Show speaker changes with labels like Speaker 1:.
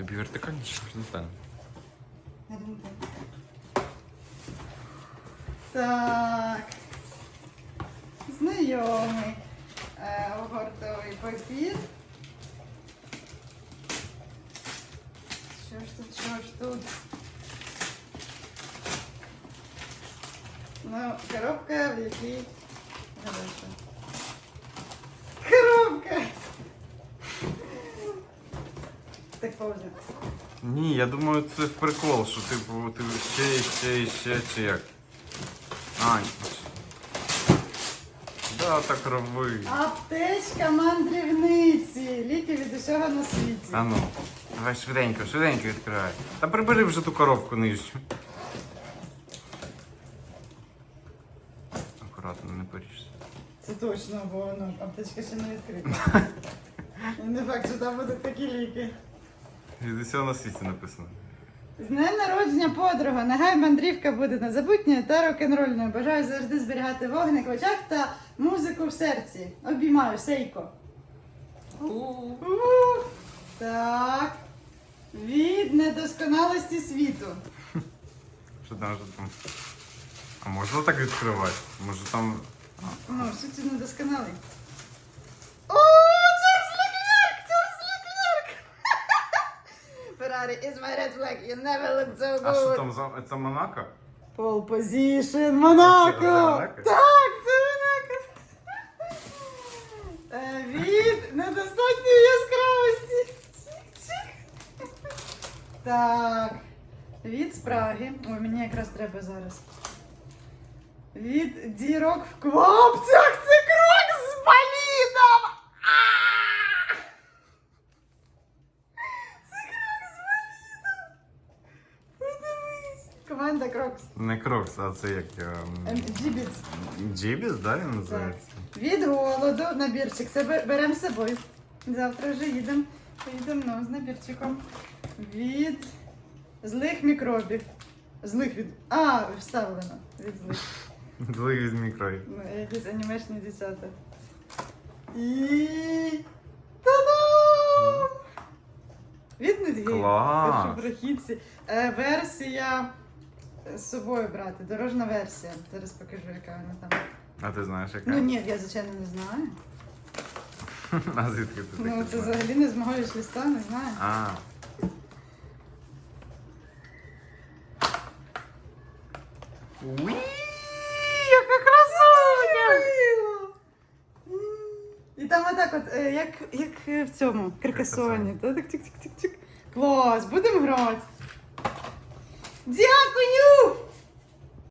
Speaker 1: Тобі вертикальніше не стане.
Speaker 2: Я думаю, так. Так. Знайомий е, гортовий папір. Що ж тут, що ж тут? Ну, коробка, в якій. Гадаю, Так.
Speaker 1: Ні, я думаю, це прикол, що типу ти ще і ще і ще чи як. А. Да, так роби.
Speaker 2: Аптечка мандрівниці. Ліки від усього на світі.
Speaker 1: А ну, давай швиденько, швиденько відкривай. Та прибери вже ту коробку нижчу. Акуратно, не поріжся.
Speaker 2: Це точно, бо ну, аптечка ще не відкрита. І не факт, що там будуть такі ліки.
Speaker 1: Від усього на світі написано.
Speaker 2: З днем народження подруга. Нехай мандрівка буде незабутньою та рок-н-рольною. Бажаю завжди зберігати вогник в очах та музику в серці. Обіймаю, сейко. Так. Від недосконалості світу.
Speaker 1: Що там що там? А можна так відкривати? Може там.
Speaker 2: Ну, в суті недосконалий. Is my red flag, you never look so good.
Speaker 1: А що там за. Це Монако?
Speaker 2: Pole position, Монако!
Speaker 1: Монако?
Speaker 2: Так, це Монако! Е, Від недостатньої яскравості. Так. Від спраги. Ой, мені якраз треба зараз. Від дірок в квапцях. Це крок з болідом! А! Це крок з болідом! Подивись. Команда Крокс.
Speaker 1: Не Крокс, а це як. ем,
Speaker 2: Ем, Джібіц.
Speaker 1: Джібіс, да, він називається?
Speaker 2: Від голоду набірчик. Це беремо з собою. Завтра вже їдемо. Поїдемо ну, з набірчиком. Від злих мікробів. Злих від. А, вставлено. Від злих.
Speaker 1: Злий від мікрої.
Speaker 2: Ну, якісь анімешні десята. І. Та-дам! Від недгей.
Speaker 1: Клас!
Speaker 2: Першопрохідці. Е, версія з собою брати. Дорожна версія. Зараз покажу, яка вона там.
Speaker 1: А ти знаєш яка?
Speaker 2: Ну ні, я звичайно не знаю.
Speaker 1: А звідки ти
Speaker 2: Ну це
Speaker 1: знаєш?
Speaker 2: взагалі не з мого листа, не знаю.
Speaker 1: А. Уі! Яка красуня!
Speaker 2: І там отак от, е, як, як е, в цьому каркасоні. Та так тик-тик-тик-тик. Клас, будемо грати. Дякую!